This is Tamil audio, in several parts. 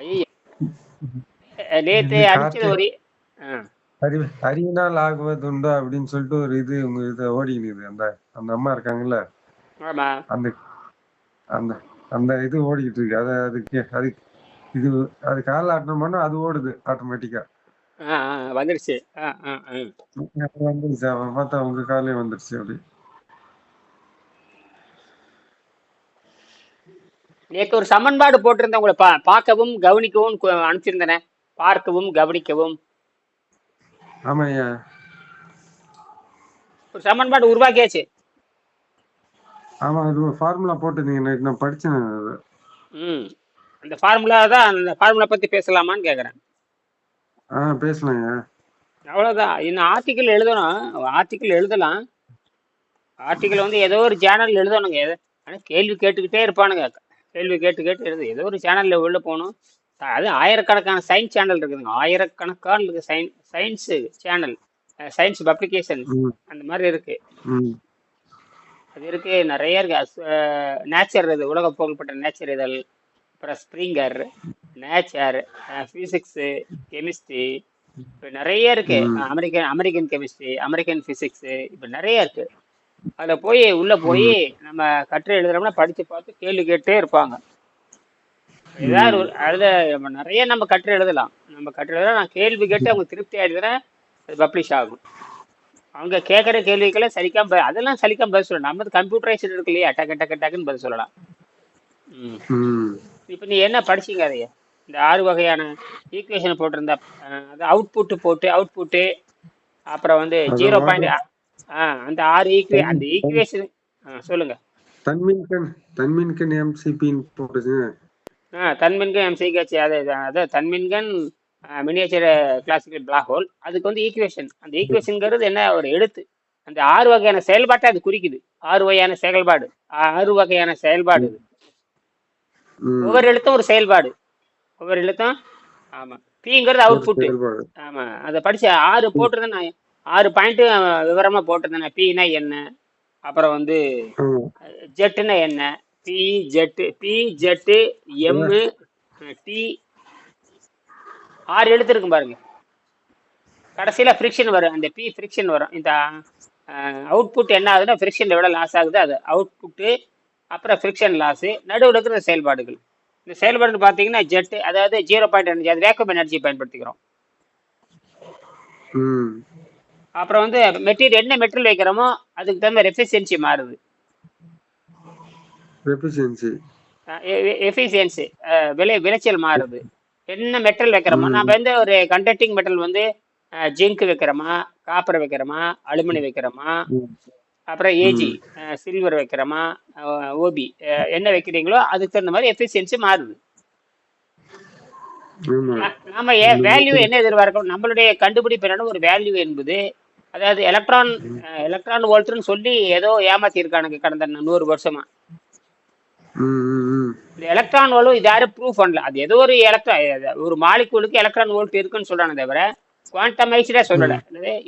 நேத்து அடிச்சது ஒரு அறிவினால் ஆகுவதுண்டோ அப்படின்னு சொல்லிட்டு ஒரு இது உங்க இது ஓடிக்கிது அந்த அந்த அம்மா இருக்காங்கல்ல? அந்த அந்த அந்த இது ஓடிக்கிட்டு இருக்கு. அதை அதுக்கு அது இது அது கால ஆட்டணும்னா அது ஓடுது ஆட்டோமேட்டிக்கா. வந்துருச்சு. வந்துருச்சு. அவன் பார்த்தா உங்க காலே வந்துருச்சு அப்படி நேற்று ஒரு சமன்பாடு போட்டிருந்தேன் உங்களை பா பார்க்கவும் கவனிக்கவும் அனுப்பிச்சிருந்தேனே. பார்க்கவும் கவனிக்கவும். ஆமா ஐயா ஒரு சமன்பாடு உருவாக்கியாச்சு. ஆமா அது ஃபார்முலா போட்டுருந்தீங்க நான் படிச்சேன் அது. ம். அந்த ஃபார்முலா தான் அந்த ஃபார்முலா பத்தி பேசலாமான்னு கேட்குறேன் ஆ பேசலாம் ஐயா அவ்வளோதான் இன்னும் ஆர்டிக்கிள் எழுதணும். ஆர்டிக்கிள் எழுதலாம். ஆர்டிக்கிள் வந்து ஏதோ ஒரு சேனல் எழுதணுங்க. ஆனால் கேள்வி கேட்டுக்கிட்டே இருப்பானுங்க. கேள்வி கேட்டு கேட்டு எழுது ஏதோ ஒரு சேனலில் உள்ள போகணும். அது ஆயிரக்கணக்கான சயின்ஸ் சேனல் இருக்குதுங்க. ஆயிரக்கணக்கான இருக்கு. சயின் சயின்ஸு சேனல் சயின்ஸ் பப்ளிகேஷன் அந்த மாதிரி இருக்கு. அது இருக்கு. நிறைய இருக்கு. நேச்சர் இது. உலக புகழ்பெற்ற நேச்சர் இதழ். அப்புறம் ஸ்ப்ரிங்கர் நேச்சர் ஃபிசிக்ஸு கெமிஸ்ட்ரி இப்போ நிறைய இருக்கு. American American chemistry American physics இப்போ நிறைய இருக்கு. அதில் போய் உள்ள போய் நம்ம கட்டுரை எழுதுறோம்னா படிச்சு பார்த்து கேள்வி கேட்டே இருப்பாங்க. ஏதாவது ஒரு அதில் நம்ம நிறைய நம்ம கட்டுரை எழுதலாம். நம்ம கட்டுரை எழுதலாம் நான் கேள்வி கேட்டு அவங்க திருப்தி ஆயிடுதுன்னா அது பப்ளிஷ் ஆகும். அவங்க கேட்குற கேள்விக்கெல்லாம் சலிக்காம ப- அதெல்லாம் சலிக்காம பதில் சொல்லலாம். நம்ம கம்ப்யூட்டரைஸ்டு இருக்கு இல்லையா? டக்கு டக்கு டக்குன்னு பதில் சொல்லலாம். இப்போ நீ என்ன படிச்சீங்க அதைய? இந்த ஆறு வகையான ஈக்குவேஷன் போட்டிருந்தா அது அவுட்புட்டு போட்டு அவுட்புட்டு அப்புறம் வந்து ஜீரோ பாயிண்ட் அந்த ஆறு ஈக்குவே அந்த ஈக்குவேஷன் சொல்லுங்க. தன்மின்கண் தன்மின்கண் எம்சிபின்னு போட்டுச்சு ஆ தன்மின்கன் எம்சிஹெச் அது அது தன்மின்கன் மினியேச்சர் கிளாசிக்கல் பிளாக் ஹோல் அதுக்கு வந்து ஈக்குவேஷன் அந்த ஈக்குவேஷனுங்கிறது என்ன? ஒரு எழுத்து. அந்த ஆறு வகையான செயல்பாட்டை அது குறிக்குது. ஆறு வகையான செயல்பாடு. ஆறு வகையான செயல்பாடு. இது ஒவ்வொரு எழுத்தும் ஒரு செயல்பாடு. ஒவ்வொரு எழுத்தும் ஆமாம் பிங்கிறது அவுட்புட்டு செயல்பாடு. ஆமாம் அதை படிச்சு ஆறு போட்டிருந்தேன் நான் ஆறு பாயிண்ட்டு விவரமாக போட்டிருந்தேன் பீனா என்ன? அப்புறம் வந்து ஆமா ஜெட்டுன்னா என்ன? B Z B Z M D ஆறு எழுத்து இருக்கும் பாருங்க. கடைசியில் ஃப்ரிக்ஷன் வரும். அந்த பி ஃப்ரிக்ஷன் வரும். இந்த அவுட்புட் என்ன ஆகுதுன்னா ஃப்ரிக்ஷன் எவ்வளோ லாஸ் ஆகுது அது அவுட்புட்டு அப்புறம் ஃப்ரிக்ஷன் லாஸு நடுவில் இருக்கிற செயல்பாடுகள். இந்த செயல்பாடுன்னு பார்த்தீங்கன்னா ஜெட்டு அதாவது ஜீரோ பாயிண்ட் எனர்ஜி அது வேக்கம் எனர்ஜி பயன்படுத்திக்கிறோம். அப்புறம் வந்து மெட்டீரியல் என்ன மெட்டீரியல் வைக்கிறோமோ அதுக்கு தகுந்த ரெஃபிஷியன்சி மாறுது. எஃபிஷியன்சி எஃபிஷியன்சி விளை விளைச்சல் மாறுது. என்ன மெட்டல் வைக்கிறோமோ நம்ம வந்து ஒரு கண்டக்டிங் மெட்டல் வந்து ஜிங்க் வைக்கிறோமா காப்பர் வைக்கிறோமா அலுமினி வைக்கிறோமா அப்புறம் ஏஜி சில்வர் வைக்கிறோமா ஓபி என்ன வைக்கிறீங்களோ அதுக்கு தகுந்த மாதிரி எஃபிஷியன்சி மாறுது. ஆமா. ந- நம்ம ஏ இந்த வேல்யூ என்ன எதிர்பார்க்கணும் நம்மளுடைய கண்டுபிடிப்பு என்னன்னா ஒரு வேல்யூ என்பது அதாவது எலக்ட்ரான் எலக்ட்ரான் வோல்ட்னு சொல்லி ஏதோ ஏமாத்திருக்கானுங்க கடந்த நூறு வருஷமா. எலக்ட்ரான் வோல்ட் இது யாரும் ப்ரூவ் பண்ணல. அது ஏதோ ஒரு எலக்ட்ரான் ஒரு மாலிகூலுக்கு எலக்ட்ரான் வோல்ட் இருக்குன்னு சொல்றாங்க தவிர குவாண்டமைஸ்டா சொல்லல.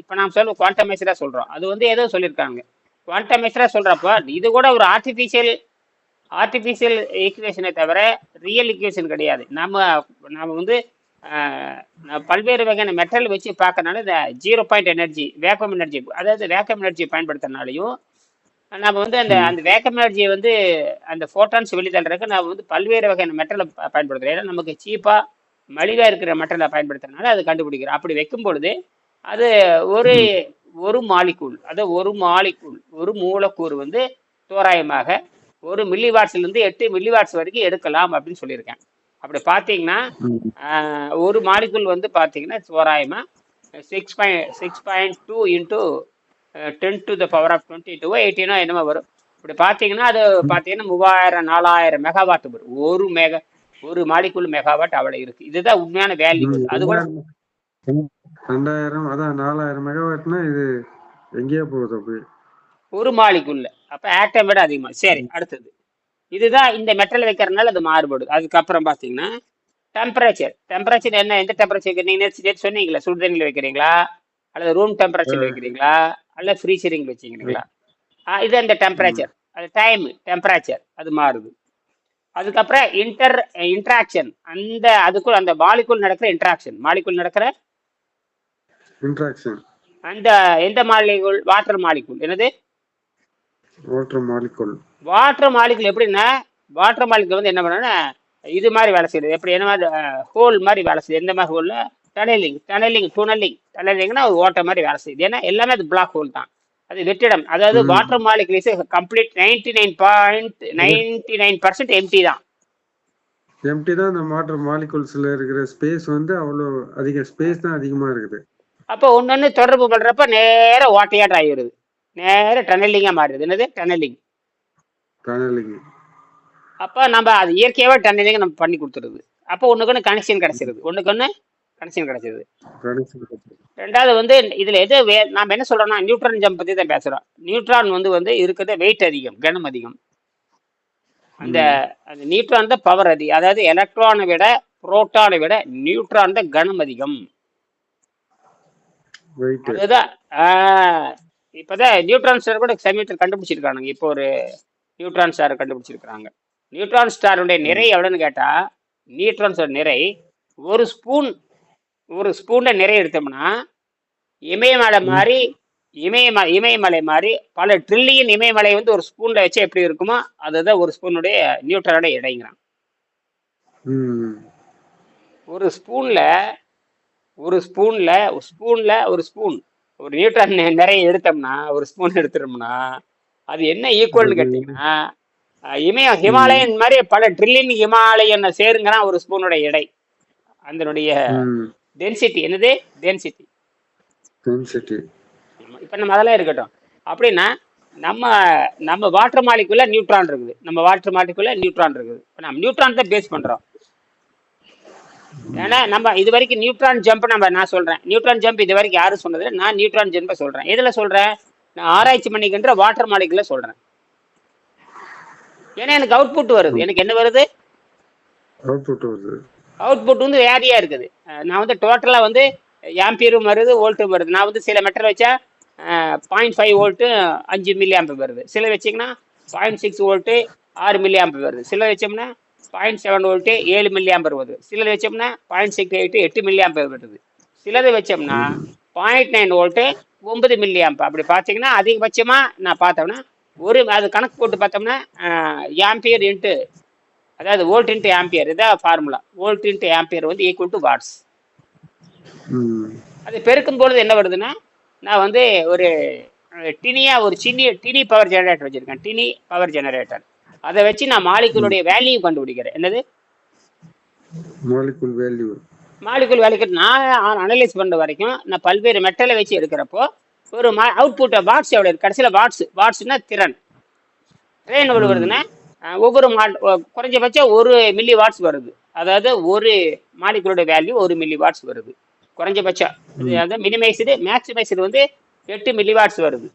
இப்போ நாம் சொல்ல குவாண்டமைஸ்டா சொல்றோம். அது வந்து ஏதோ சொல்லியிருக்காங்க குவாண்டமைஸ்டா சொல்றப்ப இது கூட ஒரு ஆர்டிஃபிஷியல் ஆர்டிஃபிஷியல் ஈக்குவேஷனை தவிர ரியல் ஈக்குவேஷன் கிடையாது. நம்ம நம்ம வந்து பல்வேறு வகையான மெட்டல் வச்சு பார்க்கறனால இந்த zero point energy vacuum energy அதாவது வேக்கம் எனர்ஜி பயன்படுத்துறதுனாலையும் நம்ம வந்து அந்த அந்த வேக்கம் எனர்ஜியை வந்து அந்த ஃபோட்டான்ஸ் வெளித்தள்ளுறதுக்கு நம்ம வந்து பல்வேறு வகையான மெட்டலை பயன்படுத்துகிறோம் ஏன்னா நமக்கு சீப்பாக மலிவாக இருக்கிற மெட்டலை பயன்படுத்துறதுனால அதை கண்டுபிடிக்கிறோம். அப்படி வைக்கும் பொழுது அது ஒரு ஒரு மாலிக்கூல் அது ஒரு மாலிக்கூல் ஒரு மூலக்கூறு வந்து தோராயமாக ஒரு மில்லி வாட்ஸ்லேருந்து எட்டு மில்லி வாட்ஸ் வரைக்கும் எடுக்கலாம் அப்படின்னு சொல்லியிருக்கேன். அப்படி பார்த்தீங்கன்னா ஒரு மாலிக்கூல் வந்து பார்த்தீங்கன்னா தோராயமாக six point six point two into ten to the power of twenty two எயிட்டீனோ என்னமோ வரும். இப்படி பார்த்தீங்கன்னா அது பார்த்தீங்கன்னா மூவாயிரம் நாலாயிரம் மெகாவாட் வரும். ஒரு மெகா ஒரு மாலிக்கூல் மெகாவாட் அவ்வளோ இருக்குது இதுதான் உண்மையான வேல்யூ அது கூட ரெண்டாயிரம் அதான் நாலாயிரம் மெகாவாட்னா இது எங்கேயோ போகுது அப்படி ஒரு மாலிக்குள்ள அப்போ ஆட்டம் விட அதிகமாக சரி அடுத்தது. இதுதான் இந்த மெட்டல் வைக்கிறதுனால அது மாறுபடுது. அதுக்கப்புறம் பார்த்தீங்கன்னா டெம்பரேச்சர் டெம்பரேச்சர் என்ன? எந்த டெம்பரேச்சர் நீங்கள் சொன்னீங்களா சுடுதண்ணியில் வைக்கிறீங்களா? அல்லது ரூம் டெம்பரேச்சர் வைக்கிறீங்களா? அல்ல ஃப்ரீசரிங் வச்சுக்கிறீங்களா இது அந்த டெம்பரேச்சர் அது டைம் டெம்பரேச்சர் அது மாறுது. அதுக்கப்புறம் இன்டர் இன்ட்ராக்ஷன் அந்த அதுக்குள் அந்த மாலிகுல் நடக்கிற இன்ட்ராக்ஷன் மாலிகுல் நடக்கிற? இன்ட்ராக்ஷன் அந்த எந்த மாலிகுல் வாட்டர் மாலிகுல் என்னது? வாட்டர் மாலிகுல் வாட்டர் மாலிகுல் எப்படின்னா வாட்டர் மாலிகுல் வந்து என்ன பண்ணுன்னா இது மாதிரி வேலை செய்யுது. எப்படி என்ன மாதிரி ஹோல் மாதிரி வேலை செய்யுது. எந்த மாதிரி ஹோல்ல டனலிங் டனலிங் டனலிங் டனலிங்னா ஒரு ஓட்டை மாதிரி வேலை செய்யுது. ஏன்னா எல்லாமே அது பிளாக் ஹோல் தான். அது வெற்றிடம். அதாவது. Water molecule is complete ninety nine point ninety nine percent empty தான். எம்டி தான் அந்த வாட்டர் மாலிகுல்ஸ்ல இருக்கிற ஸ்பேஸ் வந்து அவ்வளோ அதிக ஸ்பேஸ் தான் அதிகமா இருக்குது. அப்போ ஒன்னொன்னு தொடர்பு பண்றப்ப நேர ஓட்டையாட்டம் ஆகிடுது. நேர டனலிங்கா மாறிடுது என்னது? டனலிங் டனலிங் அப்போ நம்ம அது இயற்கையாகவே டன்னலிங்க நம்ம பண்ணி கொடுத்துருது. அப்போ ஒன்றுக்கு ஒன்று கனெக்ஷன் கிடைச்சிருது. ஒன்றுக்கு ஒன்று கனெக்ஷன் கிடைச்சிருது. ரெண்டாவது வந்து இதில் எது வே நாம் என்ன சொல்கிறோம்னா நியூட்ரான் ஜம்ப் பற்றி தான் பேசுகிறோம் நியூட்ரான் வந்து வந்து இருக்கிறது வெயிட் அதிகம் கனம் அதிகம். அந்த அந்த நியூட்ரான் தான் பவர் அதிகம் அதாவது எலக்ட்ரானை விட புரோட்டானை விட நியூட்ரான் தான் கனம் அதிகம். அதுதான். இப்பதான் நியூட்ரான் ஸ்டார் கூட சமீபத்தில் கண்டுபிடிச்சிருக்கானுங்க. இப்போ ஒரு நியூட்ரான் ஸ்டார் கண்டுபிடிச்சிருக்காங்க நியூட்ரான் ஸ்டாருடைய நிறை எவ்வளோன்னு கேட்டா நியூட்ரான் ஸ்டார் நிறை ஒரு ஸ்பூன் ஒரு ஸ்பூன்ல நிறை எடுத்தோம்னா இமயமலை மாதிரி இமயம இமயமலை மாதிரி பல ட்ரில்லியன் இமயமலை வந்து ஒரு ஸ்பூன்ல வச்சு எப்படி இருக்குமோ அதுதான் ஒரு ஸ்பூனுடைய நியூட்ரானோட இடைங்கிறான் ம். ஒரு ஸ்பூன்ல ஒரு ஸ்பூன்ல ஒரு ஸ்பூன்ல ஒரு ஸ்பூன் ஒரு நியூட்ரான் நிறைய எடுத்தோம்னா ஒரு ஸ்பூன் எடுத்துட்டோம்னா அது என்ன ஈக்குவல்னு கேட்டீங்கன்னா அஹ், இமய ஹிமாலயன் மாதிரி பல ட்ரில்லியன் ஹிமாலயன் சேருங்கிறான் ஒரு ஸ்பூனோட எடை. அதனுடைய டென்சிட்டி என்னது? டென்சிட்டி டென்சிட்டி இப்போ நம்ம அதெல்லாம் இருக்கட்டும். அப்படின்னா நம்ம நம்ம வாட்டர் மாலிக்குள்ள நியூட்ரான் இருக்குது. நம்ம வாட்டர் மாலிக்குள்ள நியூட்ரான் இருக்குது. இப்போ நம்ம நியூட்ரான் தான் பேஸ் பண்றோம். ஏன்னா நம்ம இது வரைக்கும் நியூட்ரான் ஜம்ப் நம்ம நான் சொல்றேன். நியூட்ரான் ஜம்ப் இது வரைக்கும் யாரும் சொன்னது. நான் நியூட்ரான் ஜம்பை சொல்றேன். எதுல சொல்றேன்? நான் ஆராய்ச்சி பண்ணிக்கின்ற வாட்டர் மாலிகுல சொல்றேன். ஏன்னா எனக்கு அவுட்புட் வருது. எனக்கு என்ன வருது? அவுட்புட் வருது. அவுட்புட் வந்து வேறையா இருக்குது. நான் வந்து டோட்டலா வந்து ஆம்பியரும் வருது வோல்ட்டும் வருது. நான் வந்து சில மெட்டர் வச்சா பாயிண்ட் ஃபைவ் வோல்ட்டு அஞ்சு மில்லி ஆம்பர் வருது. சில வச்சிங்கன்னா பாயிண்ட் சிக்ஸ் வோல்ட்டு ஆறு மில்லி ஆம்பர் வருது. சில வச்சோம்னா பாயிண்ட் செவன் வோல்ட்டு ஏழு மில்லி ஆம்பர் வருது. சிலது வச்சோம்னா பாயிண்ட் சிக்ஸ் எயிட்டு எட்டு மில்லி ஆம்பர் வருது. சிலது வச்சோம்னா பாயிண்ட் நைன் வோல்ட்டு ஒன்பது மில்லி ஆம்பர் அப்படி பார்த்தீங்கன்னா அதிகபட்சமாக நான் பார்த்தோம்னா ஒரு அது கணக்கு போட்டு பார்த்தோம்னா ஆம்பியர் இன்ட்டு அதாவது வோல்ட் இன்ட்டு ஆம்பியர். இதான் ஃபார்முலா வோல்ட் இன்ட்டு ஆம்பியர் வந்து ஈக்குவல் டு வாட்ஸ் அது பெருக்கும் பொழுது என்ன வருதுன்னா நான் வந்து ஒரு அஹ், டினியா ஒரு சின்ன டினி பவர் ஜெனரேட்டர் வச்சிருக்கேன். டினி பவர் ஜெனரேட்டர் அதை வச்சு நான் மாலிகுலுடைய வேல்யூ கண்டுபிடிக்கிறேன். என்னது? மாலிகுல் வேல்யூ மாலிகுல் வேலைக்கு நான் அனலைஸ் பண்ணுற வரைக்கும் நான் பல்வேறு மெட்டலை வச்சு எடுக்கிறப்போ ஒரு மா அவுட்புட் வாட்ஸ் எவ்வளோ இருக்கு? கடைசியில் வாட்ஸ் வாட்ஸ்னா திறன். ட்ரெயின் எவ்வளோ வருதுன்னா ஒவ்வொரு மா குறைஞ்சபட்சம் ஒரு மில்லி வாட்ஸ் வருது. அதாவது ஒரு மாலிகுலோட வேல்யூ ஒரு மில்லி வாட்ஸ் வருது. குறைஞ்சபட்சம். இது வந்து மினிமைஸ்டு மேக்ஸிமைஸ்டு வந்து எட்டு மில்லி வாட்ஸ் வருது.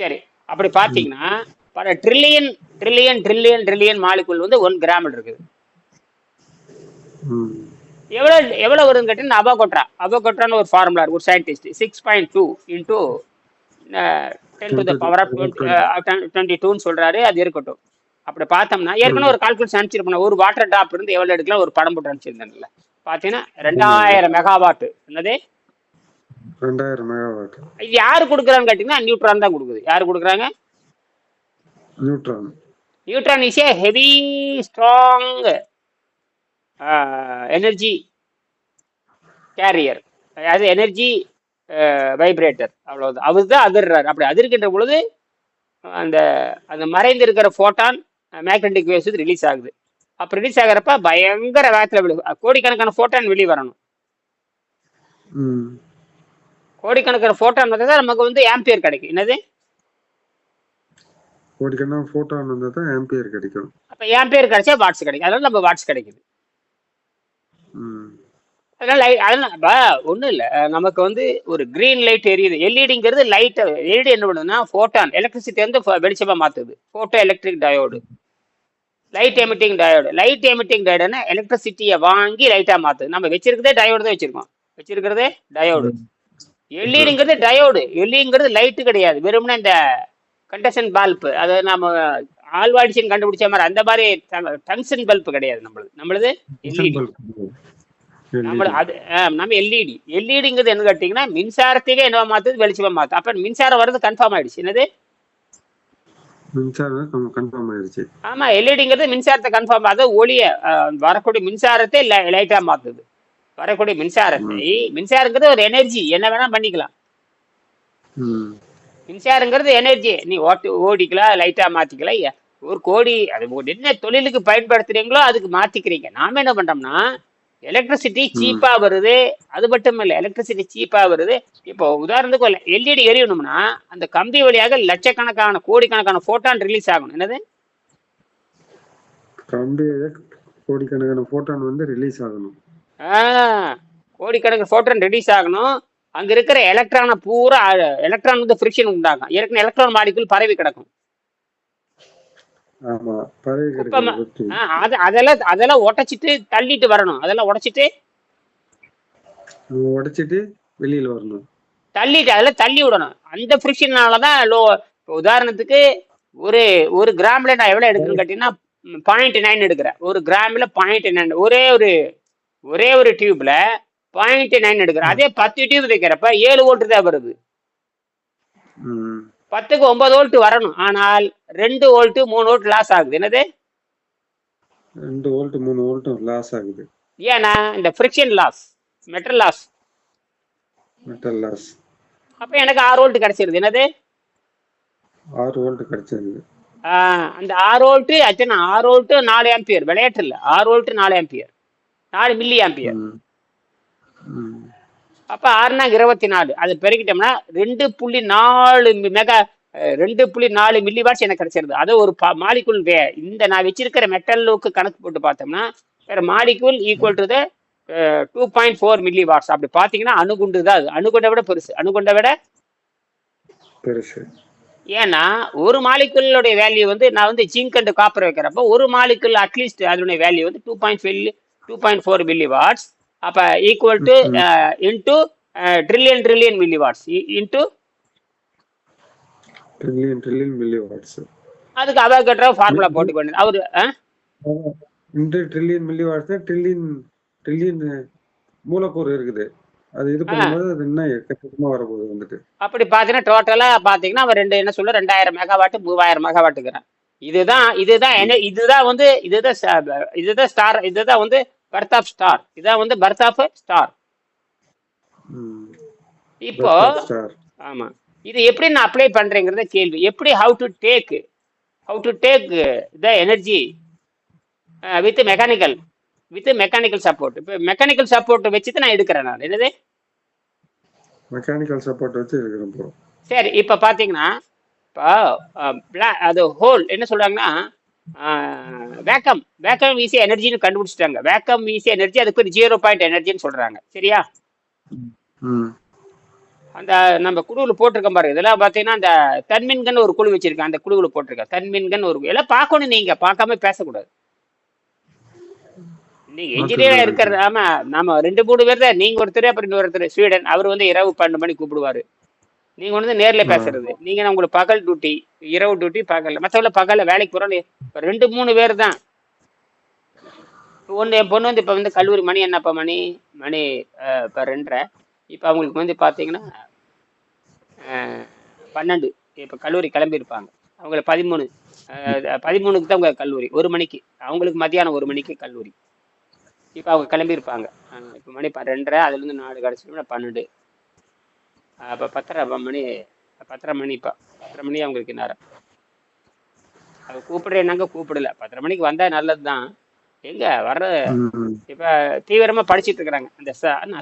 சரி அப்படி பார்த்தீங்கன்னா பல trillion trillion trillion trillion molecule வந்து ஒன் கிராமில் இருக்குது. எவ்வளோ எவ்வளோ வருதுன்னு கேட்டீங்கன்னா அபோகோட்ரா அபோகோட்ரான்னு ஒரு ஃபார்முலா ஒரு scientist six point two into ten to the power of twenty டூன்னு சொல்கிறாரு அது இருக்கட்டும். அப்படி பார்த்தோம்னா ஏற்கனவே ஒரு கால்குலேஷன் அனுப்பிச்சிருப்பேன் ஒரு வாட்டர் ட்ராப் இருந்து எவ்வளோ எடுக்கலாம் ஒரு படம் போட்டு அனுப்பிச்சிருந்தேன்ல. பார்த்தீங்கன்னா ரெண்டாயிரம் மெகாவாட் என்னது? ரெண்டாயிரம் மெகாவாட் இது யார் கொடுக்குறான்னு கேட்டிங்கன்னா நியூட்ரான் தான் கொடுக்குது. யார் கொடுக்குறாங்க? Neutron. Neutron is a heavy strong energy carrier அதாவது எனர்ஜி வைப்ரேட்டர் அவ்வளவுதான். அவர் தான் அதிர்றாரு. அப்படி அதிர்கின்ற பொழுது அந்த அந்த மறைந்து இருக்கிற ஃபோட்டான் மேக்னெட்டிக் வேவ்ஸ் வந்து ரிலீஸ் ஆகுது. அப்போ ரிலீஸ் ஆகிறப்ப பயங்கர வேகத்தில் வெளி கோடிக்கணக்கான ஃபோட்டான் வெளியே வரணும். கோடிக்கணக்கான ஃபோட்டான் வந்தால் தான் நமக்கு வந்து ஆம்பியர் கிடைக்கும். என்னது? கோடிக்கணக்கான ஃபோட்டான் வந்தால் தான் ஆம்பியர் கிடைக்கும். அப்போ ஆம்பியர் கிடைச்சா வாட்ஸ் கிடைக்கும். அதனால நம்ம வாட்ஸ் கிடைக்குது. அதனால அதனால ஒன்றும் இல்லை. நமக்கு வந்து ஒரு கிரீன் லைட் எரியுது. எல்இடிங்கிறது லைட் எல்இடி என்ன பண்ணுதுன்னா ஃபோட்டான் எலக்ட்ரிசிட்டி வந்து ஃப- வெளிச்சமா மாத்துது. Photo electric diode light emitting diode light emitting டயோடுனா எலக்ட்ரிசிட்டியை வாங்கி லைட்டா மாத்துது. நம்ம வச்சிருக்கிறதே டயோடு தான் வச்சிருக்கோம். வச்சிருக்கிறதே டயோடு எல்இடிங்கிறது டயோடு எல்இங்கிறது லைட்டு கிடையாது. வெறும்னா இந்த கண்டக்ஷன் பால்ப். அதை நம்ம ஆல்வாடிஷன் கண்டுபிடிச்ச மாதிரி அந்த மாதிரி டங்ஷன் பல்ப் கிடையாது நம்மளது. நம்மளது எல்இடி நம்ம அது நம்ம எல்இடி எல்இடிங்கிறது என்ன கேட்டிங்கன்னா மின்சாரத்தையே என்னவா மாத்துது வெளிச்சமா மாத்துது. அப்ப மின்சாரம் வர்றது கன்ஃபார்ம் ஆயிடுச்சு. என்னது? மின்சாரம் கன்ஃபார்ம் ஆயிடுச்சு. ஆமா எல்இடிங்கிறது மின்சாரத்தை கன்ஃபார்ம் அது ஒளிய வரக்கூடிய மின்சாரத்தை லைட்டா மாத்துது. வரக்கூடிய மின்சாரத்தை. மின்சாரங்கிறது ஒரு எனர்ஜி என்ன வேணா பண்ணிக்கலாம். மின்சாரங்கிறது எனர்ஜி நீ ஓட்டு ஓடிக்கலாம் லைட்டா மாத்திக்கலாம் ஐயா. ஒரு கோடி அது என்ன தொழிலுக்கு பயன்படுத்துறீங்களோ அதுக்கு மாத்திக்கிறீங்க. நாம என்ன பண்றோம்னா எலக்ட்ரிசிட்டி சீப்பா வருது. அது மட்டும் இல்ல எலக்ட்ரிசிட்டி சீப்பா வருது. இப்போ உதாரணத்துக்கு எல்இடி எரியணும்னா அந்த கம்பி வழியாக லட்சக்கணக்கான கோடிக்கணக்கான போட்டான் ரிலீஸ் ஆகணும். என்னது? கம்பி கோடிக்கணக்கான போட்டான் வந்து ரிலீஸ் ஆகணும். கோடிக்கணக்கான போட்டான் ரிலீஸ் ஆகணும். அங்க இருக்கிற எலக்ட்ரானை பூரா எலக்ட்ரான் வந்து ஃப்ரிக்ஷன் உண்டாகும். ஏற்கனவே எலக்ட்ரான் மாடிக்குள் பரவி கிடக்கும். அதெல்லாம் அதெல்லாம் உடைச்சிட்டு தள்ளிட்டு வரணும். அதெல்லாம் உடைச்சிட்டு உடைச்சிட்டு வெளியில வரணும். தள்ளிட்டு அதெல்லாம் தள்ளி விடணும். அந்த ஃப்ரிக்ஷனால தான் லோ உதாரணத்துக்கு ஒரு ஒரு கிராம்ல நான் எவ்வளோ எடுக்கிறேன்னு கேட்டீங்கன்னா பாயிண்ட் நைன் எடுக்கிறேன். ஒரு கிராம்ல பாயிண்ட் நைன் ஒரே ஒரு ஒரே ஒரு டியூப்ல பாயிண்ட் நைன் எடுக்கிறேன் அதே பத்து டியூப் வைக்கிறப்ப ஏழு வோல்ட் தான் வருது. பத்துக்கு ஒன்பது வோல்ட் வரணும். ஆனால் ரெண்டு வோல்ட் மூணு வோல்ட் லாஸ் ஆகுது. என்னது? ரெண்டு வோல்ட் மூணு வோல்ட்டும் லாஸ் ஆகுது. ஏன்னா இந்த friction loss metal loss metal loss அப்போ எனக்கு ஆறு வோல்ட் கிடைச்சிருது. என்னது? ஆறு வோல்ட் கிடைச்சிருது. அந்த ஆறு வோல்ட்டு அச்சனா ஆறு வோல்ட்டு நாலு ஆம்பியர் விளையாட்டு இல்லை ஆறு வோல்ட்டு நாலு ஆம்பியர் நாலு மில்லி ஆம்பியர் அப்போ ஆறுனாங்க இருபத்தி நாலு அது பெருக்கிட்டோம்னா ரெண்டு புள்ளி நாலு மெகா ரெண்டு புள்ளி நாலு மில்லி வாட்ஸ் எனக்கு கிடைச்சிருது. அது ஒரு மாலிகுல் வே இந்த நான் வச்சிருக்கிற மெட்டலுக்கு கணக்கு போட்டு பார்த்தோம்னா வேற molecule equal to the two point four milli watts அப்படி பார்த்தீங்கன்னா அணுகுண்டு தான் அது. அணுகுண்டை விட பெருசு. அணுகுண்டை விட பெருசு. ஏன்னா ஒரு மாலிகுலுடைய வேல்யூ வந்து நான் வந்து ஜிங்க் அண்ட் காப்பர் வைக்கிறப்போ ஒரு மாலிகுல் அட்லீஸ்ட் அதனுடைய வேல்யூ வந்து two point five two point four milliwatts அப்போ equal to into trillion trillion milliwatts into trillion trillion milliwatts அதுக்கு அவாகட்ரா ஃபார்முலா போட்டு பண்ணு அவரு? இந்த trillion milliwatts trillion trillion மூலக்கூறு இருக்குது. அது இது பண்ணும்போது அது இன்னும் எக்கச்சக்கமா வரப்போகுது வந்துட்டு. அப்படி பார்த்தீங்கன்னா டோட்டலாக பார்த்தீங்கன்னா அவன் ரெண்டு என்ன சொல்ல ரெண்டாயிரம் மெகாவாட் மூவாயிரம் மெகாவாட்டுங்கிறான் இதுதான் இதுதான் என்ன இதுதான் வந்து இதுதான் இதுதான் ஸ்டார் இதுதான் வந்து பர்த் ஆஃப் ஸ்டார் இதான் வந்து பர்த் ஆஃப் ஸ்டார் இப்போ ஆமா. இது எப்படி நான் அப்ளை பண்றேங்கிறத கேள்வி. எப்படி how to take how to take the energy with mechanical with mechanical support இப்போ மெக்கானிக்கல் சப்போர்ட் வச்சு நான் எடுக்கிறேன் நான். என்னது? மெக்கானிக்கல் சப்போர்ட் வச்சு ப்ரோ சரி இப்போ பார்த்தீங்கன்னா இப்போ அது ஹோல் என்ன சொல்றாங்கன்னா வேக்கம் வேக்கம் வீசி எனர்ஜின்னு கண்டுபிடிச்சிட்டாங்க. வேக்கம் வீசி எனர்ஜி அதுக்கு பேர் ஜீரோ பாயிண்ட் எனர்ஜின்னு சொல்றாங்க. சரியா? அந்த நம்ம குழுவில் போட்டிருக்கோம் பாருங்க. இதெல்லாம் பார்த்தீங்கன்னா அந்த தன்மின்கன் ஒரு குழு வச்சிருக்கேன் அந்த குழுவில் போட்டிருக்கேன் தன்மின்கன் ஒரு எல்லாம் பார்க்கணும் நீங்க. பார்க்காம பேசக்கூடாது. நீங்க இன்ஜினியரா இருக்கிறது. ஆமா நாம ரெண்டு மூணு பேர் தான். நீங்க ஒருத்தர் அப்புறம் இன்னொருத்தர். ஸ்வீடன் அவர் வந்து இரவு பன்னெண்டு மணி கூப்பிடுவாரு. நீங்க வந்து நேர்ல பேசுறது. நீங்க உங்களுக்கு பகல் டியூட்டி இரவு டியூட்டி பகல் மற்றவங்கள பகல்ல வேலைக்கு போறோம் ரெண்டு மூணு பேர் தான். ஒன்று என் பொண்ணு வந்து இப்போ வந்து கல்லூரி மணி என்னப்பா மணி? மணி இப்போ ரெண்டரை. இப்போ அவங்களுக்கு வந்து பார்த்தீங்கன்னா பன்னெண்டு. இப்போ கல்லூரி கிளம்பியிருப்பாங்க அவங்கள பதிமூணு. பதிமூணுக்கு தான் உங்க கல்லூரி. ஒரு மணிக்கு. அவங்களுக்கு மத்தியானம் ஒரு மணிக்கு கல்லூரி. இப்போ அவங்க கிளம்பியிருப்பாங்க இப்போ மணி ரெண்டரை அதுலேருந்து நாலு கிடச்சிட்டோம்னா பன்னெண்டு. அப்போ பத்தரை மணி பத்தரை மணி இப்போ. பத்தரை மணி அவங்களுக்கு நேரம் அவங்க கூப்பிடுறேன்னாங்க கூப்பிடல. பத்தரை மணிக்கு வந்தால் நல்லது தான் எங்கே வர்ற இப்போ தீவிரமாக படிச்சிட்டு இருக்கிறாங்க. அந்த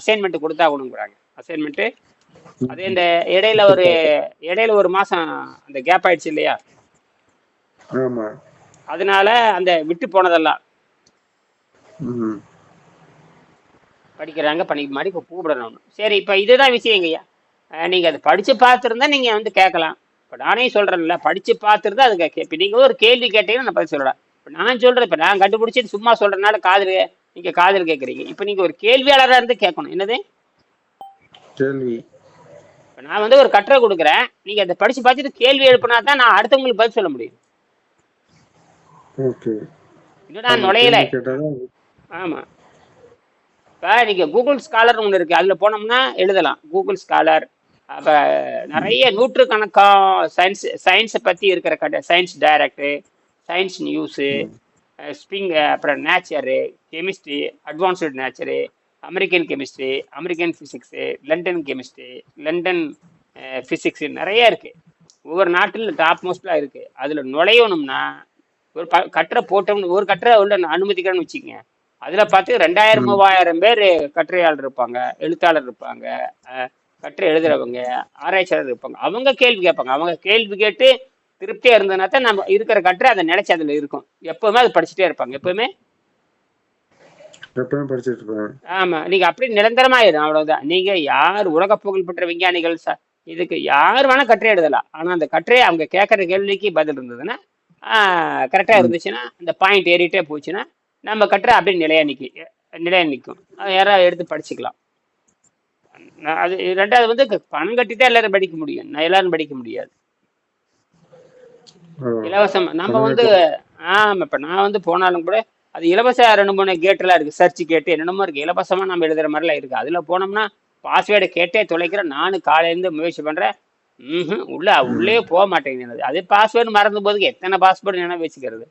அசைன்மெண்ட் கொடுத்தாகணுங்கிறாங்க. அசைன்மெண்ட்டு அதே இந்த இடையில ஒரு இடையில ஒரு மாதம் அந்த கேப் ஆயிடுச்சு இல்லையா? அதனால அந்த விட்டு போனதெல்லாம். படிக்கிறாங்க பண்ணிக்க மாதிரி இப்போ கூப்பிடணும். சரி இப்போ இதுதான் விஷயங்கய்யா. அஹ் நீங்க அதை படிச்சு பார்த்துருந்தா நீங்க வந்து கேட்கலாம். இப்போ நானே சொல்றேன்ல படிச்சு பார்த்துருந்தா அது இப்போ நீங்க ஒரு கேள்வி கேட்டீங்கன்னா நான் பதில் சொல்லலாம் இப்போ நான் சொல்றேன் இப்போ நான் கண்டுபிடிச்சி சும்மா சொல்றதுனால காதல் நீங்க காதல் கேட்குறீங்க. இப்போ நீங்க ஒரு கேள்வியாளராக இருந்து கேட்கணும். என்னது? கேள்வி. இப்போ நான் வந்து ஒரு கட்டுரை கொடுக்குறேன். நீங்க அதை படிச்சு பார்த்துட்டு கேள்வி எழுப்பினா தான் நான் அடுத்தவங்களுக்கு பதில் சொல்ல முடியும். ஓகே. இன்னும் நுழையல? ஆமாம் இப்போ நீங்கள் கூகுள் ஸ்காலர் ஒன்று இருக்குது அதில் போனோம்னா எழுதலாம். கூகுள் ஸ்காலர் அப்போ நிறைய நூற்றுக்கணக்கான சயின்ஸ் சயின்ஸை பற்றி இருக்கிற கட சயின்ஸ் டைரக்டு சயின்ஸ் நியூஸு ஸ்பிங் அப்புறம் nature chemistry advanced nature American chemistry American physics London chemistry London physics நிறைய இருக்குது ஒவ்வொரு நாட்டில் டாப் மோஸ்ட்லாம் இருக்குது அதில் நுழையணும்னா ஒரு ப கட்டுரை போட்டோம்னு ஒரு கட்டுரை உள்ள அனுமதிக்கிறேன்னு வச்சுக்கோங்க. அதில் பார்த்து ரெண்டாயிரம் மூவாயிரம் பேர் கட்டுரையாளர் இருப்பாங்க எழுத்தாளர் இருப்பாங்க கட்டுரை எழுதுறவங்க ஆராய்ச்சியாளர் இருப்பாங்க. அவங்க கேள்வி கேட்பாங்க. அவங்க கேள்வி கேட்டு திருப்தியாக இருந்ததுனா தான் நம்ம இருக்கிற கட்டுரை அதை நினைச்சு அதில் இருக்கும். எப்போவுமே அது படிச்சுட்டே இருப்பாங்க. எப்போவுமே? ஆமாம் நீங்கள் அப்படி நிரந்தரமாயிடும் அவ்வளோதான் நீங்கள் யார் உலக புகழ்பெற்ற விஞ்ஞானிகள்? ச இதுக்கு யார் வேணால் கட்டுரை எழுதலாம். ஆனால் அந்த கட்டுரை அவங்க கேட்குற கேள்விக்கு பதில் இருந்ததுன்னா கரெக்டாக இருந்துச்சுன்னா அந்த பாயிண்ட் ஏறிட்டே போச்சுன்னா நம்ம கட்டுரை அப்படியே நிலையா நிற்கி நிலையா நிற்கும் யாராவது எடுத்து படிச்சுக்கலாம். அது ரெண்டாவது வந்து பணம் கட்டிட்டா எல்லாரும் படிக்க முடியும். நான் எல்லாரும் படிக்க முடியாது. இலவசம் நம்ம வந்து ஆமாம் இப்போ நான் வந்து போனாலும் கூட அது இலவச ரெண்டு மூணு கேட்டெல்லாம் இருக்குது சர்ச் கேட்டு என்னென்னமோ இருக்குது இலவசமாக நம்ம எழுதுகிற மாதிரிலாம் இருக்குது அதில் போனோம்னா பாஸ்வேர்டை கேட்டே தொலைக்கிறேன். நானும் காலையிலேருந்து முயற்சி பண்ணுறேன் ம் உள்ள உள்ளே போக மாட்டேங்குது அது பாஸ்வேர்டு மறந்து போதுக்கு எத்தனை பாஸ்வேர்டு நினைவு வச்சுக்கிறது.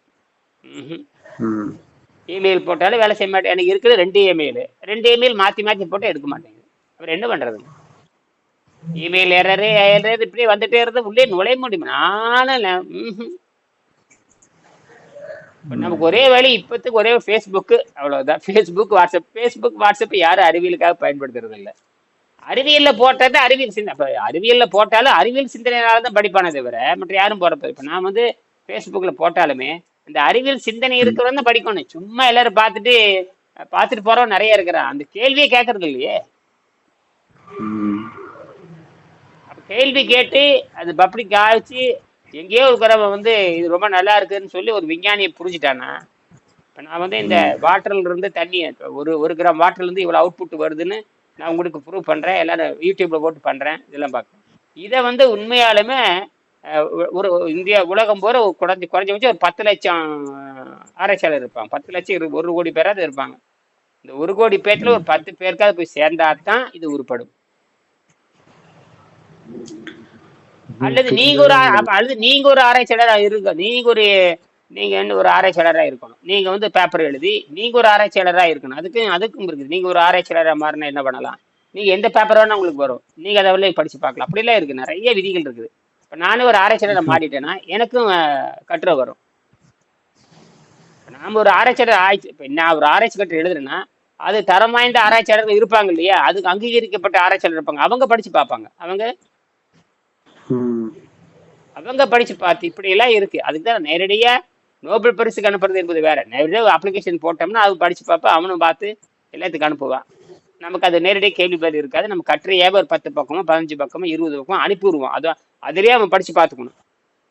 இமெயில் போட்டாலும் வேலை செய்ய மாட்டேன். எனக்கு இருக்குது ரெண்டு இமெயில் ரெண்டு இமெயில் மாற்றி மாற்றி போட்டு எடுக்க மாட்டேங்குது அப்புறம் என்ன பண்றது? இமெயில் எரரு ஏறது இப்படியே வந்துட்டே இருந்து உள்ளே நுழைய முடியும்? நானும் நமக்கு ஒரே வழி இப்பத்துக்கு ஒரே ஃபேஸ்புக்கு அவ்வளவுதான். ஃபேஸ்புக் வாட்ஸ்அப் ஃபேஸ்புக் வாட்ஸ்அப் யாரும் அறிவியலுக்காக பயன்படுத்துறது இல்லை. அறிவியல்ல போட்டது அறிவியல் சிந்தனை இப்போ அறிவியல்ல போட்டாலும் அறிவியல் சிந்தனையால தான் படிப்பானே தவிர மற்ற யாரும் போறப்ப இப்போ நான் வந்து ஃபேஸ்புக்கில் போட்டாலுமே இந்த அறிவியல் சிந்தனை இருக்கிறவன் தான் படிக்கணும். சும்மா எல்லாரும் பார்த்துட்டு பார்த்துட்டு போறவன் நிறைய இருக்கிறான். அந்த கேள்வியே கேட்கறது இல்லையே. கேள்வி கேட்டு அது பப்ளிக் ஆச்சு எங்கேயோ இருக்கிறவன் வந்து இது ரொம்ப நல்லா இருக்குன்னு சொல்லி ஒரு விஞ்ஞானியை புரிஞ்சுட்டானா இப்போ நான் வந்து இந்த வாட்டர்ல இருந்து தண்ணி ஒரு ஒரு கிராம் வாட்டர்ல இருந்து இவ்வளோ அவுட்புட் வருதுன்னு நான் உங்களுக்கு ப்ரூவ் பண்ணுறேன் எல்லாரும் யூடியூப்ல போட்டு பண்ணுறேன் இதெல்லாம் பார்க்குறேன் இதை வந்து உண்மையாலுமே ஒரு இந்தியா உலகம் போற ஒரு குறைஞ்ச குறைஞ்சபட்சம் ஒரு பத்து லட்சம் ஆராய்ச்சியாளர் இருப்பாங்க. பத்து லட்சம் ஒரு கோடி பேராவது இருப்பாங்க. இந்த ஒரு கோடி பேர்த்துல ஒரு பத்து பேருக்காவது போய் சேர்ந்தா தான் இது உருப்படும். அல்லது நீங்க ஒரு அல்லது நீங்க ஒரு ஆராய்ச்சியாளரா இருக்க நீங்க ஒரு நீங்க என்ன ஒரு ஆராய்ச்சியாளரா இருக்கணும். நீங்க வந்து பேப்பர் எழுதி நீங்க ஒரு ஆராய்ச்சியாளரா இருக்கணும். அதுக்கு அதுக்கும் இருக்குது. நீங்க ஒரு ஆராய்ச்சியாளரா மாறினா என்ன பண்ணலாம்? நீங்க எந்த பேப்பர் வேணா உங்களுக்கு வரும். நீங்க அதை வெளியே படிச்சு பார்க்கலாம். அப்படிலாம் இருக்கு. நிறைய விதிகள் இருக்குது. இப்ப நானும் ஒரு ஆராய்ச்சியாளரை மாறிட்டேன்னா எனக்கும் கட்டுரை வரும். நாம ஒரு ஆராய்ச்சியாளர் ஆய்ச்சி இப்ப நான் ஒரு ஆராய்ச்சி கட்டுரை எழுதுறேன்னா அது தரம் வாய்ந்த ஆராய்ச்சியாளர்கள் இருப்பாங்க இல்லையா? அதுக்கு அங்கீகரிக்கப்பட்ட ஆராய்ச்சியாளர் இருப்பாங்க. அவங்க படிச்சு பார்ப்பாங்க. அவங்க அவங்க படிச்சு பார்த்து இப்படி எல்லாம் இருக்கு. அதுக்கு தான் நேரடியா நோபல் பரிசுக்கு அனுப்புறது என்பது வேற. நேரடியாக அப்ளிகேஷன் போட்டோம்னா அவன் படிச்சு பார்ப்பா அவனும் பார்த்து எல்லாத்துக்கும் அனுப்புவான். நமக்கு அது நேரடியாக கேள்வி பதில் இருக்காது. நம்ம கட்டுரையாக ஒரு பத்து பக்கமோ பதினஞ்சு பக்கமோ இருபது பக்கமோ அனுப்பி விடுவோம். அது அதிலேயே அவன் படிச்சு பார்த்துக்கணும்.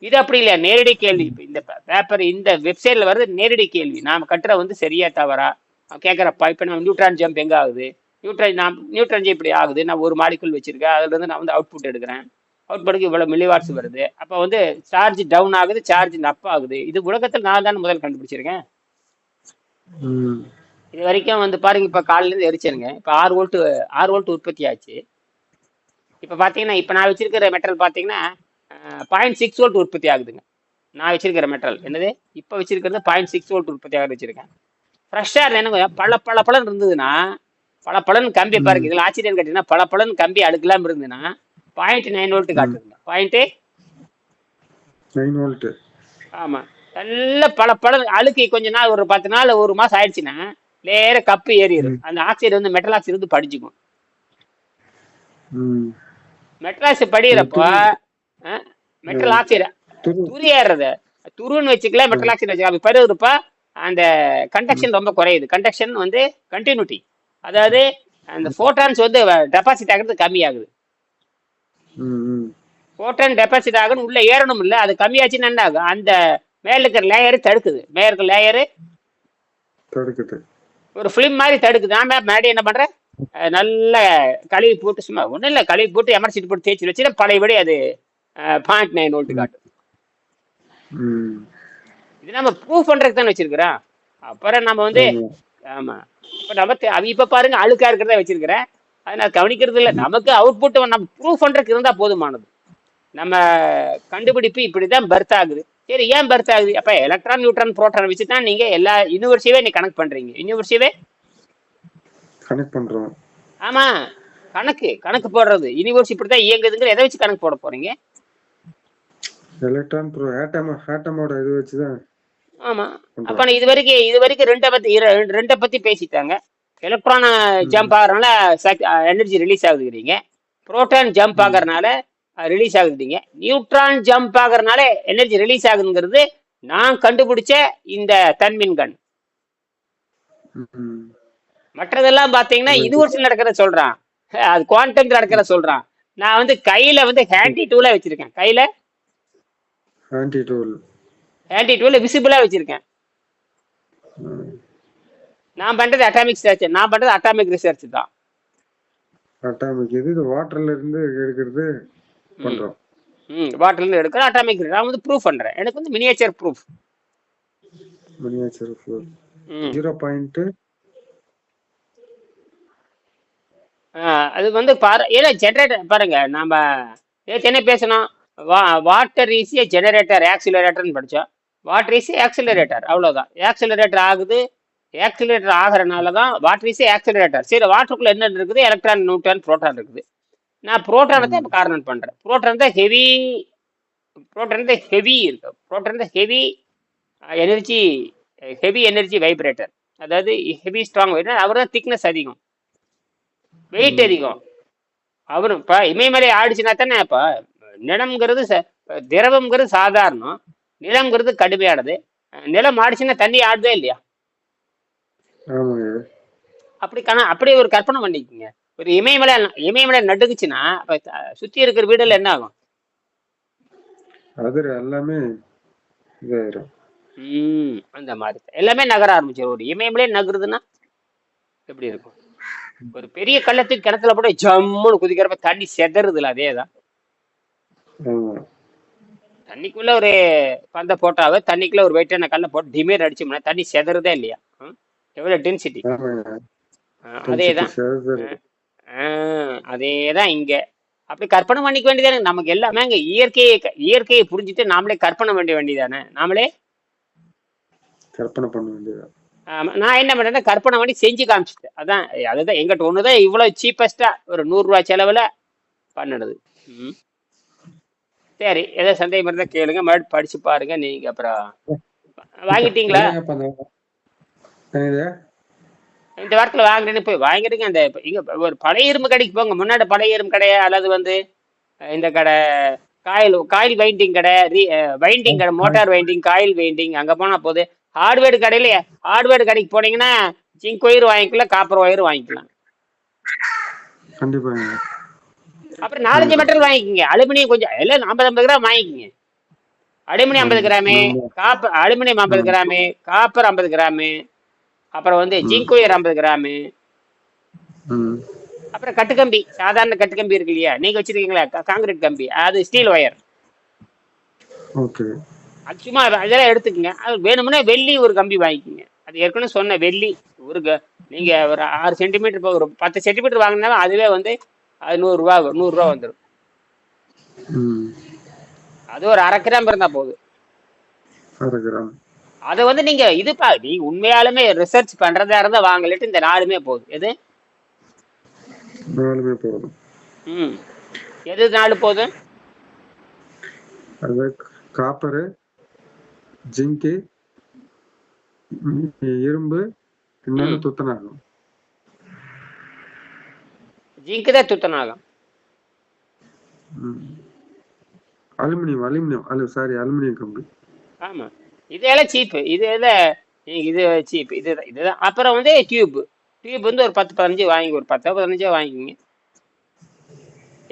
இது அப்படி இல்லை. நேரடி கேள்வி. இப்போ இந்த பேப்பர் இந்த வெப்சைட்ல வர்றது நேரடி கேள்வி. நாம கட்டுரை வந்து சரியா தவறா? அவன் கேட்குறப்பா இப்போ நம்ம நியூட்ரான் ஜம்ப் எங்க ஆகுது? நியூட்ரன் நான் நியூட்ரன் ஜம்ப் இப்படி ஆகுது. நான் ஒரு மாலிகுல் வச்சிருக்கேன். அதுல இருந்து நான் வந்து அவுட்புட் எடுக்கிறேன். அவுட்புட்டுக்கு இவ்வளோ மில்லிவாட்ஸ் வருது. அப்போ வந்து சார்ஜ் டவுன் ஆகுது சார்ஜ் அப் ஆகுது. இது உலகத்தில் நான் தானே முதல் கண்டுபிடிச்சிருக்கேன். இது வரைக்கும் வந்து பாருங்க இப்போ காலையிலேருந்து எரிச்சனுங்க இப்போ ஆறு வோல்ட் ஆறு வோல்ட் உற்பத்தி ஆச்சு. இப்போ பார்த்தீங்கன்னா இப்போ நான் வச்சிருக்கிற மெட்டல் பார்த்தீங்கன்னா பாயிண்ட் சிக்ஸ் வோல்ட் உற்பத்தி ஆகுதுங்க. நான் வச்சிருக்கிற மெட்டல் என்னது? இப்போ வச்சிருக்கிறது பாயிண்ட் சிக்ஸ் வோல்ட் உற்பத்தி ஆகுது வச்சிருக்கேன். ஃப்ரெஷ்ஷாக என்ன பல பல பலன் இருந்ததுன்னா பல பலன் கம்பி பாருங்க. இதில் ஆச்சரியம் கேட்டீங்கன்னா பல பலன் கம்பி அடுக்கலாம் இருந்ததுன்னா பாயிண்ட் நைன் வோல்ட் காட்டுதுங்க. பாயிண்ட்டு நைன் வோல்ட் ஆமாம் நல்ல பல பல அழுக்கி கொஞ்ச நாள் ஒரு பத்து நாள் ஒரு மாதம் ஆயிடுச்சுன்னா நேர கப்பு ஏறிடும் அந்த ஆக்சைடு வந்து மெட்டல் ஆக்சைடு வந்து படிச்சுக்கும் மெட்டல் ஆக்சைடு படிக்கிறப்போ மெட்டல் ஆக்சைடு துரு. ஏறுறது. துருன்னு வச்சுக்கலாம் மெட்டல் ஆக்சைடு வச்சுக்கலாம் அப்படி பருகிறப்ப அந்த கண்டக்ஷன் ரொம்ப குறையுது. கண்டக்ஷன் வந்து கண்டினியூட்டி அதாவது அந்த ஃபோட்டான்ஸ் வந்து டெபாசிட் ஆகிறது கம்மியாகுது. ஃபோட்டான் டெபாசிட் ஆகணும் உள்ள ஏறணும் இல்லை அது கம்மியாச்சுன்னா என்ன ஆகும் அந்த மேல இருக்கிற லேயரு தடுக்குது. மேல இருக்கிற லேயரு தடுக்குது. ஒரு ஃபிலிம் மாதிரி தடுக்குது. நான் மேடி என்ன பண்றேன் அஹ் நல்ல கழுவி போட்டு சும்மா ஒன்றும் இல்லை கழுவி போட்டு எமர்ஜென்சி போட்டு தேய்ச்சி வச்சுன்னா பழையபடி அது பாயிண்ட் நைன் வோல்ட் காட்டும். இது நம்ம ப்ரூவ் பண்றதுக்கு தானே வச்சிருக்கிறோம். அப்புறம் நம்ம வந்து ஆமா. ஆமா. இப்ப நம்ம அவ இப்ப பாருங்க அழுக்கா இருக்கிறத வச்சிருக்கிறேன். அதை நான் கவனிக்கிறது இல்ல நமக்கு அவுட்புட் நம்ம ப்ரூவ் பண்றதுக்கு இருந்தா போதுமானது. நம்ம கண்டுபிடிப்பு இப்படிதான் பர்த் ஆகுது. சரி ஏன் பர்த் ஆகுது? அப்ப எலக்ட்ரான் நியூட்ரான் புரோட்டான் வச்சு தான் நீங்க எல்லா யூனிவர்சிட்டியே நீ கனெக்ட் பண்றீங்க. யூனிவர்சிட்டியே கனெக்ட் பண்றோம். ஆமா. கணக்கு கணக்கு போடுறது. யூனிவர்ஸ் இப்படி தான் இயங்குதுங்கிற எதை வச்சு கணக்கு போட போறீங்க? எலக்ட்ரான் ப்ரோ ஆட்டம் ஆட்டமோட இது வச்சுதான் ஆமா. பண்றோம். அப்ப இது வரைக்கும் இது வரைக்கும் ரெண்டை பத்தி இர- ரெண்டை பத்தி பேசிட்டாங்க. எலக்ட்ரான் ஜம்ப் ஆகுறதுனால எனர்ஜி ரிலீஸ் ஆகுதுங்கிறீங்க. புரோட்டான் ஜம்ப் ஆகுறதுனால ரிலீஸ் ஆகுதுங்க. நியூட்ரான் ஜம்ப் ஆகுறதுனால எனர்ஜி ரிலீஸ் ஆகுதுங்கிறது நான் கண்டுபிடிச்ச இந்த தன்மின்கண். மற்றதெல்லாம் பாத்தீங்கன்னா யூனிவர்சிட்டி நடக்கிறத சொல்றான். அது குவாண்டம் நடக்கிறத சொல்றான். நான் வந்து கையில வந்து ஹேண்டி டூல வச்சிருக்கேன். கையில ஆன்டி டூல் ஹேண்டி டூல விசிபிளா வச்சிருக்கேன். நான் பண்றது அட்டாமிக் ரிசர்ச் நான் பண்றது அட்டாமிக் ரிசர்ச் தான். அட்டாமிக் இது இது வாட்டர்ல இருந்து எடுக்கிறது பண்றோம். ம் வாட்டர்ல இருந்து எடுக்கிற அட்டாமிக் நான் வந்து ப்ரூஃப் பண்றேன். எனக்கு வந்து miniature proof miniature zero point அது வந்து பாரு ஏன்னா ஜெனரேட்டர் பாருங்க நம்ம ஏற்கனவே என்ன பேசணும் வா வாட்டர் ஏ ஜெனரேட்டர் ஆக்சிலரேட்டர்னு படித்தோம் வாட்டர் இஸ் ஆக்சிலரேட்டர் அவ்வளோதான் ஆக்சிலரேட்டர் ஆகுது ஆக்சிலரேட்டர் ஆகிறனால தான் வாட்டர் இஸ் ஆக்சிலரேட்டர் சரி வாட்டருக்குள்ள என்ன இருக்குது? எலக்ட்ரான் நியூட்ரான் புரோட்டான் இருக்குது. நான் புரோட்டானை தான் இப்போ காரணம் பண்ணுறேன் புரோட்டான் தான் ஹெவி புரோட்டான் தான் ஹெவி இருக்கு புரோட்டான் தான் heavy energy heavy energy vibrator அதாவது ஹெவி ஸ்ட்ராங் வைப்ரேட்டர் அவர் தான் திக்னஸ் அதிகம். வெயிட் அதிகம். அவரும் இப்போ இமயமலை ஆடிச்சுனா தானே இப்போ நிலம்ங்கிறது ச திரவம்ங்கிறது சாதாரணம். நிலம்ங்கிறது கடுமையானது. நிலம் ஆடிச்சுன்னா தண்ணி ஆடுதே இல்லையா? அப்படி கண அப்படி ஒரு கற்பனை பண்ணிக்கோங்க. ஒரு இமயமலை இமயமலை நடுக்குச்சுன்னா சுத்தி இருக்கிற வீடுல என்ன ஆகும்? அது எல்லாமே ம் அந்த மாதிரி. எல்லாமே நகர ஆரம்பிச்சிடும் ஒரு இமயமலே நகருதுன்னா எப்படி இருக்கும்? ஒரு பெரிய கள்ளத்துக்கு கிணத்துல போட்டு ஜம்முன்னு குதிக்கிறப்ப தண்ணி செதறுதுல அதே தான். ஆமா. தண்ணிக்குள்ள ஒரு பந்தை போட்டாவே தண்ணிக்குள்ள ஒரு வெயிட்டான கல்லை போட்டு டிமேர் அடிச்சோம்னா தண்ணி செதறதே இல்லையா? ம்? எவ்வளவு டென்சிட்டி அதே தான். அதே தான் இங்க. அப்படி கற்பனை பண்ணிக்க வேண்டியதானே நமக்கு எல்லாமே இங்க இயற்கையை இயற்கையை புரிஞ்சுட்டு நாமளே கற்பனை பண்ண வேண்டியதானே நாமளே கற்பனை பண்ண வேண்டியது ஆமா, நான் என்ன பண்ணேன்னா கற்பனை பண்ணி செஞ்சு காமிச்சிட்டேன் அதான் அதுதான் எங்கிட்ட ஒண்ணுதான் இவ்வளவு சீப்பஸ்டா ஒரு நூறு ரூபாய் செலவுல பண்ணுனது. ம். சரி ஏதோ சந்தேகம் இருந்தா கேளுங்க. மறுபடியும் படிச்சு பாருங்க நீங்க அப்புறம். வாங்கிட்டீங்களா? என்னது? இந்த வாரத்துல வாங்குறேன்னு போய் வாங்கிடுங்க. அந்த இங்க ஒரு பழைய இரும்பு கடைக்கு போங்க. முன்னாடி பழைய இரும்பு கடை அல்லது வந்து இந்த கடை காயில் காயில் வைண்டிங் கடை வைண்டிங் கடை மோட்டார் வைண்டிங் காயில் வைண்டிங் அங்க போனா போது. ஹார்ட்வேர் கடையில ஹார்ட்வேர் கடைக்கு போனீங்கன்னா ஜிங்க் ஒயர் வாங்கிக்கலாம் காப்பர் ஒயர் வாங்கிக்கலாம். அப்புறம் நாலஞ்சு மெட்டல் வாங்கிக்கோங்க. அலுமினியம் கொஞ்சம் எல்லாம் ஐம்பது ஐம்பது கிராம் வாங்கிக்கோங்க. அலுமினியம் ஐம்பது கிராமு காப்பர் அலுமினியம் ஐம்பது கிராமு காப்பர் ஐம்பது கிராமு அப்புறம் வந்து ஜிங்க் ஒயர் ஐம்பது கிராமு. அப்புறம் கட்டுக்கம்பி சாதாரண கட்டுக்கம்பி இருக்கு இல்லையா? நீங்க வச்சிருக்கீங்களா? காங்கிரீட் கம்பி. அது ஸ்டீல் ஒயர் அது சும்மா அதெல்லாம் எடுத்துக்கங்க. அது வேணும்னா வெள்ளி ஒரு கம்பி வாங்கிக்கோங்க. அது ஏற்கனவே சொன்ன வெள்ளி ஒரு நீங்க ஒரு ஆறு சென்டிமீட்டர் ஒரு பத்து சென்டிமீட்டர் வாங்கினாலும் அதுவே வந்து அது நூறுரூவா நூறுரூவா வந்துடும் அது ஒரு அரை கிராம் இருந்தா போதும். அரை கிராம். அதை வந்து நீங்க இதுப்பா நீங்க உண்மையாலுமே ரிசர்ச் பண்றதா இருந்தா வாங்கலிட்டு இந்த நாலுமே போதும். எது? நாலுமே போதும். ம். எது நாலு போதும்? அது காப்பரு ஜிங்கு இரும்பு இன்னொன்று துத்தநாகம். ஜிங்கு தான் துத்தநாகம். அலுமினியம் அலுமினியம் அலு சாரி அலுமினியம் கம்பி. ஆமா. இதெல்லாம் சீப்பு இது எல்லாம் இது சீப் இது இதுதான் அப்புறம் வந்து டியூப் டியூப் வந்து ஒரு பத்து பதினஞ்சு வாங்கி ஒரு பத்தோ பதினஞ்சோ வாங்கிக்கிங்க.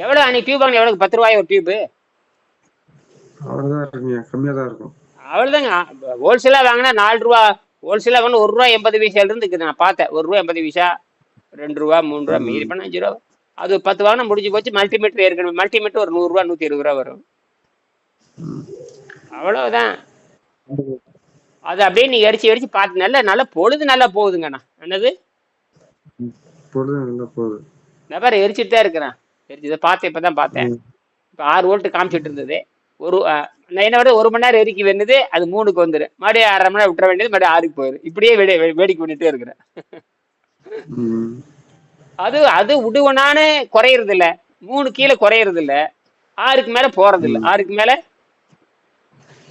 எவ்வளோ அன்னைக்கு டியூப் வாங்கின எவ்வளோ பத்து ரூபாய் ஒரு டியூப்பு அவ்வளோதாங்க ஹோல்சேலாக வாங்கினா நாலு ரூபா. ஹோல்சேலாக வாங்கினா ஒரு ரூபா எண்பது பைசால இருந்து இருக்குது. நான் பார்த்தேன். ஒரு ரூபா எண்பது பைசா ரெண்டு ரூபா மூணு ரூபா மீதி பண்ண அஞ்சு ரூபா. அது பத்து வாங்கினா முடிஞ்சு போச்சு. மல்டிமீட்டர் ஏற்கனவே. மல்டிமீட்டர் ஒரு நூறுரூவா நூற்றி இருபது ரூபா வரும். அவ்வளோதான் அது அப்படியே நீ எரிச்சு எரிச்சு பார்த்து நல்ல நல்ல பொழுது நல்லா போகுதுங்கண்ணா. என்னது? பொழுது நல்லா போகுது. நான் பாரு எரிச்சிட்டு தான் இருக்கிறேன். எரிச்சு இதை பார்த்தேன் இப்போ தான் பார்த்தேன். இப்போ ஆறு வோல்ட் காமிச்சிட்டு இருந்தது. ஒரு என்ன விட ஒரு மணி நேரம் எரிக்கி வேணுது அது மூணுக்கு வந்துடும் மறுபடியும் அரை மணி நேரம் விட்டுற வேண்டியது மறுபடியும் ஆறுக்கு போயிடும் இப்படியே வெடி வேடிக்கை பண்ணிட்டே இருக்கிறேன். அது அது உடுவனானு குறையறது இல்ல மூணு கீழே குறையறது இல்ல ஆறுக்கு மேல போறது இல்ல ஆறுக்கு மேல?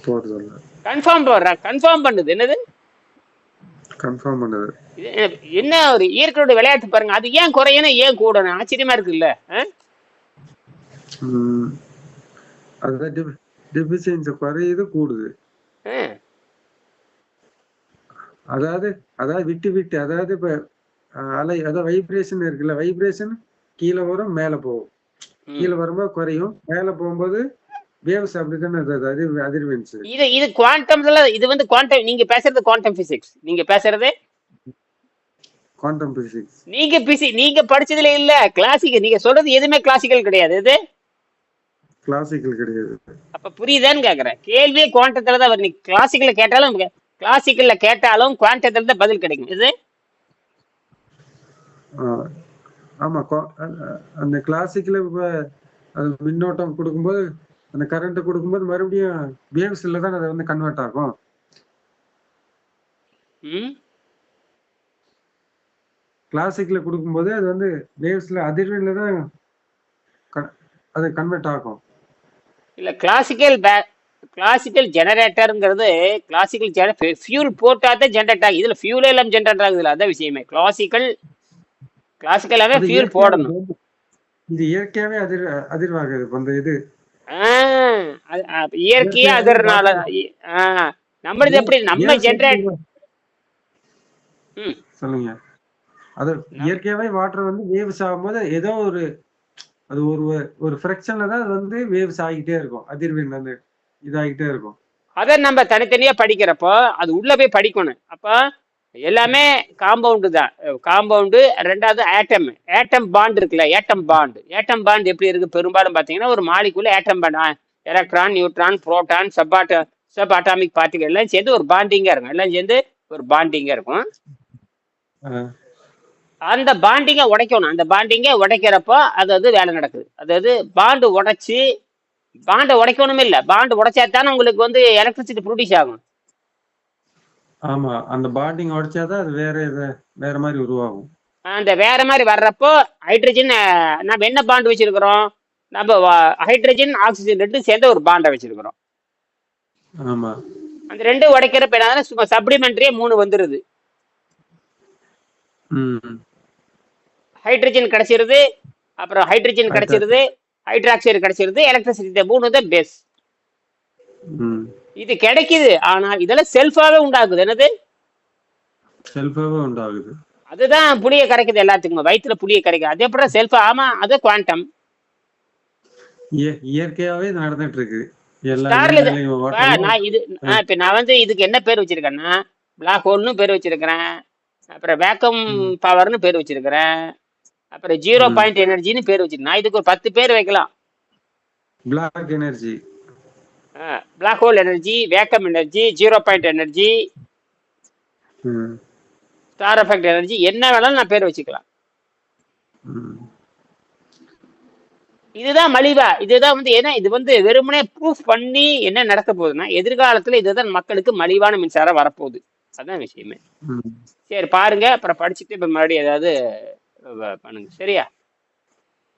போறது இல்ல கன்ஃபார்ம் கன்ஃபார்ம் பண்ணுது என்னது கன்ஃபார்ம் பண்ணது என்ன- ஒரு இயற்கையோட விளையாட்டு பாருங்க அது ஏன் குறையணும் ஏன் கூடணும் ஆச்சரியமா இருக்குல்ல? ம். அதுதான் டிஃபிஷியன்சி குறையுது கூடுது. அதாவது அதாவது விட்டு விட்டு அதாவது இப்ப அலை அதாவது வைப்ரேஷன் இருக்குல்ல வைப்ரேஷன் கீழே வரும் மேல போகும். கீழே வரும்போது குறையும் மேல போகும்போது வேவ்ஸ் அப்படித்தானே அது அது அதிர் அதிர்வென்ஸ் இது இது குவாண்டம்ல இது வந்து குவாண்டம் நீங்க பேசுறது குவாண்டம் பிசிக்ஸ் நீங்க பேசுறது? குவாண்டம் பிசிக்ஸ் நீங்க பிசி நீங்க படிச்சதுல இல்ல கிளாசிக்கல் நீங்க சொல்றது எதுவுமே கிளாசிக்கல் கிடையாது. இது கிளாசிக்கல் கிடையாது. அப்ப புரியுதான்னு கேக்குறேன். கேள்வியே குவாண்டத்துல தான் வரும். கிளாசிக்கல்ல கேட்டாலும் கிளாசிக்கல்ல கேட்டாலும் குவாண்டத்துல தான் பதில் கிடைக்கும். இது ஆமா அந்த கிளாசிக்கல அது மின்னோட்டம் கொடுக்கும்போது அந்த கரண்ட் கொடுக்கும்போது மறுபடியும் வேவ்ஸ்ல தான் அது வந்து கன்வெர்ட் ஆகும். கிளாசிக்ல கொடுக்கும்போது அது வந்து வேவ்ஸ்ல அதிர்வெண்ல தான் அது கன்வெர்ட் ஆகும். இல்ல கிளாசிக்கல் கிளாசிக்கல் ஜெனரேட்டருங்கிறது கிளாசிக்கல் ஃபியூல் போட்டா தான் ஜென்ரேட் ஆகுது இதுல ஃபியூலே எல்லாம் ஜென்ரேட் ஆகுதுல அதான் விஷயமே. கிளாசிக்கல் கிளாசிக்கலாவே ஃபியூல் போடணும். இது இயற்கையாவே அதிர் அதிர்வாகுது. அந்த இது இயற்கையே அதனால ஆ, நம்மளது எப்படி? நம்ம ஜென்ரேட் சொல்லுங்க. அது இயற்கையாவே வாட்டர் வந்து வேவ்ஸ் ஆகும்போது ஏதோ ஒரு அது ஒரு ஒரு ஃபிராக்ஷன்ல தான் அது வந்து வேவ்ஸ் ஆகிட்டே இருக்கும். அதிர்வெண் வந்து இதாகிட்டே இருக்கும். அதை நம்ம தனித்தனியா படிக்கிறப்போ அது உள்ள போய் படிக்கணும். அப்போ எல்லாமே காம்பவுண்டு தான். காம்பவுண்டு ரெண்டாவது ஆட்டம் ஆட்டம் பாண்ட் இருக்குல்ல ஏட்டம் பாண்ட் ஏட்டம் பாண்ட் எப்படி இருக்கு? பெரும்பாலும் பார்த்தீங்கன்னா ஒரு மாலிக்குள்ள atom bond electron neutron proton sub ஆட்ட சப் அட்டாமிக் பார்ட்டிகல் எல்லாம் சேர்ந்து ஒரு பாண்டிங்கா இருக்கும். எல்லாம் சேர்ந்து ஒரு பாண்டிங்கா இருக்கும். அந்த பாண்டிங்கை உடைக்கணும். அந்த பாண்டிங்கை உடைக்கிறப்போ அது அது வேலை நடக்குது. அதாவது பாண்டு உடைச்சி பாண்டை உடைக்கணுமே இல்லை. பாண்டு உடைச்சா தானே உங்களுக்கு வந்து எலக்ட்ரிசிட்டி ப்ரொடியூஸ் ஆகும். ஆமா அந்த பாண்டிங் உடைச்சாதான் அது வேற இது வேற மாதிரி உருவாகும். அந்த வேற மாதிரி வர்றப்போ ஹைட்ரஜன் நம்ம என்ன பாண்டு வச்சிருக்கிறோம்? நம்ம ஹைட்ரஜன் ஆக்சிஜன் ரெண்டும் சேர்ந்து ஒரு பாண்டை வச்சிருக்கிறோம். ஆமா. அந்த ரெண்டும் உடைக்கிறப்ப என்ன சும்மா சப்ளிமெண்ட்ரியே மூணு வந்துருது. ஹைட்ரஜன் கிடைச்சிருது அப்புறம் ஹைட்ரஜன் கிடைச்சிருது ஹைட்ராக்சைடு கிடைச்சிருது எலக்ட்ரிசிட்டி மூணு தான் பேஸ் இது கிடைக்குது. ஆனால் இதெல்லாம் செல்ஃபாவே உண்டாகுது. என்னது? செல்ஃபாவே உண்டாகுது. அதுதான் புளிய கரைக்குது எல்லாத்துக்குமே. வயிற்றுல புளிய கரைக்குது. அது எப்படி செல்ஃபா ஆமா அது குவாண்டம் இய- இயற்கையாவே நடந்துட்டு இருக்கு நான் இது இப்ப நான் வந்து இதுக்கு என்ன பேர் வச்சிருக்கேன்னா பிளாக் ஹோல்னு பேர் வச்சிருக்கிறேன். அப்புறம் வேக்கம் பவர்னு பேர் வச்சிருக்கிறேன். அப்புறம் ஜீரோ பாயிண்ட் எனர்ஜின்னு பேர் வச்சிருக்கேன். நான் இதுக்கு ஒரு பத்து பேர் வைக்கலாம். Energy black hole energy vacuum energy zero point energy star effect energy என்ன வேணாலும் நான் பேர் வச்சுக்கலாம். இதுதான் மலிவா. இதுதான் வந்து ஏன்னா இது வந்து வெறுமனே ப்ரூஃப் பண்ணி என்ன நடக்க போகுதுன்னா எதிர்காலத்துல இதுதான் மக்களுக்கு மலிவான மின்சாரம் வரப்போகுது. அதான் விஷயமே. சரி பாருங்க. அப்புறம் படிச்சுட்டு இப்ப மறுபடியும் ஏதாவது பண்ணுங்க. சரியா?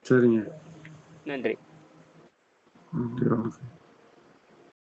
சரிங்க. நன்றி.